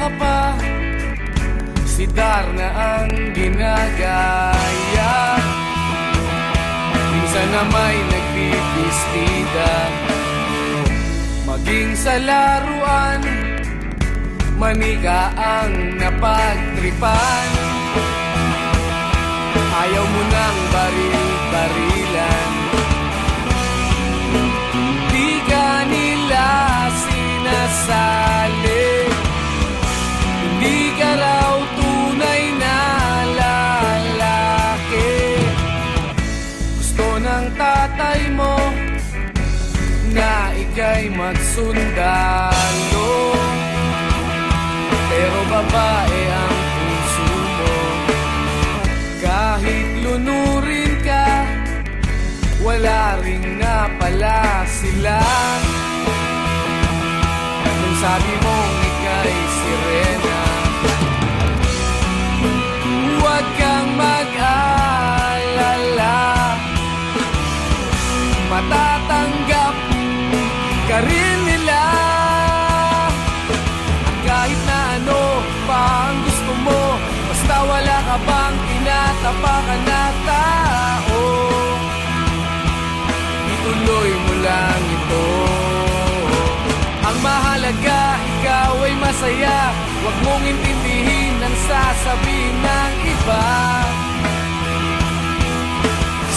ka pa. Si Darna ang ginagaya. Minsan na may nagbibistida. Maging sa laruan Manika ang napagtripan Ika'y magsundalo Pero babae ang puso mo. Kahit lunurin ka Wala ring napala sila. Nung sabi mong ika'y sirena ka bang tinatapakan na tao. Ituloy mo lang ito. Ang mahalaga, ikaw ay masaya. Huwag mong intindihin ang sasabihin ng iba.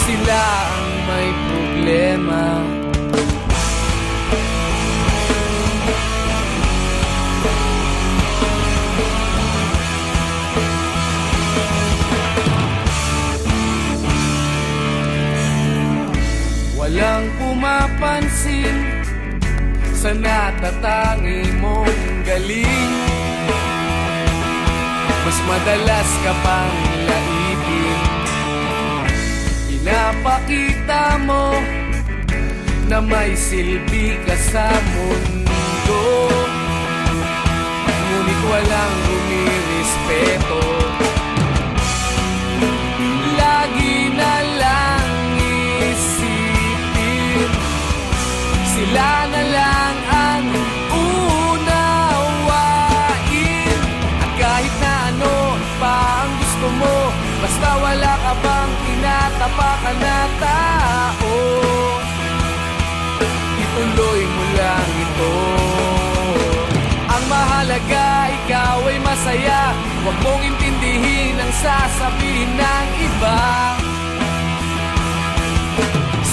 Sila ang may problema Walang pumapansin sa natatangi mong galing. Mas madalas ka pang laipin Pinapakita mo na may silbi ka sa mundo. Ngunit walang rumirespeto tinatapakan na tao. Ituloy mo lang ito. Ang mahalaga, ikaw ay masaya. Huwag mong intindihin ang sasabihin ng iba.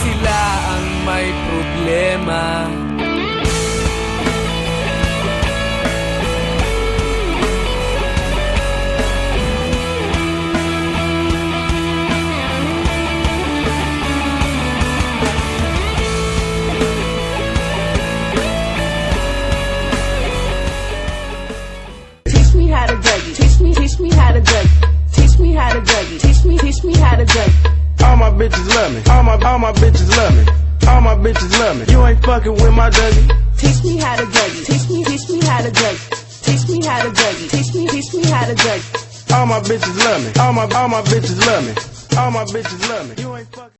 Sila ang may problema Teach me, how to. All my bitches love me. All my all my bitches love me. All my bitches love me. You ain't fucking with my Dougie. Teach me how to Dougie. Teach me, teach me how to Dougie. Teach me how to Dougie. Teach me, teach me how to Dougie. All my bitches love me. All my all my bitches love me. All my bitches love me. You ain't fucking